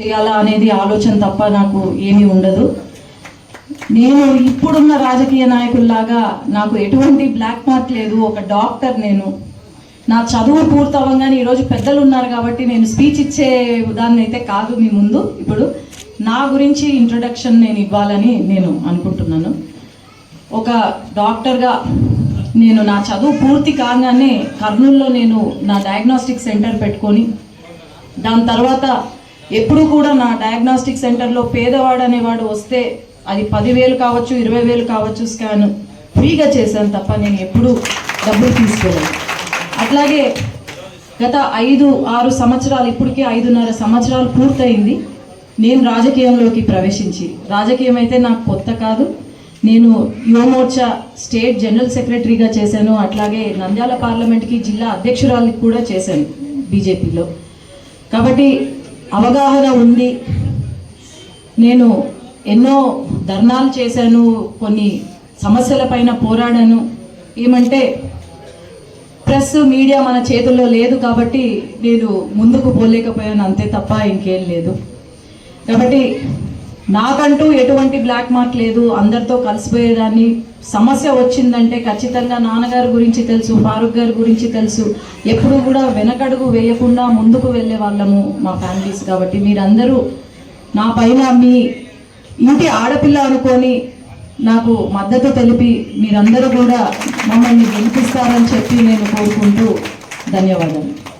చేయాలా అనేది ఆలోచన తప్ప నాకు ఏమీ ఉండదు. నేను ఇప్పుడున్న రాజకీయ నాయకుల్లాగా నాకు ఎటువంటి బ్లాక్ మార్క్ లేదు. ఒక డాక్టర్ నేను. నా చదువు పూర్తవగానే ఈరోజు పెద్దలు ఉన్నారు కాబట్టి నేను స్పీచ్ ఇచ్చే దాన్ని అయితే కాదు మీ ముందు. ఇప్పుడు నా గురించి ఇంట్రొడక్షన్ నేను ఇవ్వాలని నేను అనుకుంటున్నాను. ఒక డాక్టర్గా నేను నా చదువు పూర్తి కాగానే కర్నూలులో నేను నా డయాగ్నోస్టిక్ సెంటర్ పెట్టుకొని దాని తర్వాత ఎప్పుడు కూడా నా డయాగ్నోస్టిక్ సెంటర్లో పేదవాడు అనేవాడు వస్తే అది పదివేలు కావచ్చు ఇరవై వేలు కావచ్చు స్కాన్ ఫ్రీగా చేశాను తప్ప నేను ఎప్పుడు డబ్బులు తీసుకోలేదు. అట్లాగే గత ఐదు ఆరు సంవత్సరాలు ఇప్పటికే ఐదున్నర సంవత్సరాలు పూర్తయింది. నేను రాజకీయంలోకి ప్రవేశించి రాజకీయం అయితే నాకు కొత్త కాదు. నేను యువమోర్చా స్టేట్ జనరల్ సెక్రటరీగా చేశాను. అట్లాగే నంద్యాల పార్లమెంట్కి జిల్లా అధ్యక్షురాలికి కూడా చేశాను బీజేపీలో. కాబట్టి అవగాహన ఉంది. నేను ఎన్నో ధర్నాలు చేశాను కొన్ని సమస్యలపైన పోరాడాను. ఏమంటే ప్రెస్ మీడియా మన చేతుల్లో లేదు కాబట్టి నేను ముందుకు పోలేకపోయాను అంతే తప్ప ఇంకేం లేదు. కాబట్టి నాకంటూ ఎటువంటి బ్లాక్ మార్క్ లేదు. అందరితో కలిసిపోయేదాన్ని. సమస్య వచ్చిందంటే ఖచ్చితంగా నాన్నగారి గురించి తెలుసు ఫారూక్ గారి గురించి తెలుసు. ఎప్పుడు కూడా వెనకడుగు వేయకుండా ముందుకు వెళ్ళే వాళ్ళము మా ఫ్యామిలీస్ కాబట్టి మీరందరూ నా పైన మీ ఇంటి ఆడపిల్ల అనుకొని నాకు మద్దతు తెలిపి మీరందరూ కూడా మమ్మల్ని గెలిపిస్తారని చెప్పి నేను కోరుకుంటూ ధన్యవాదాలు.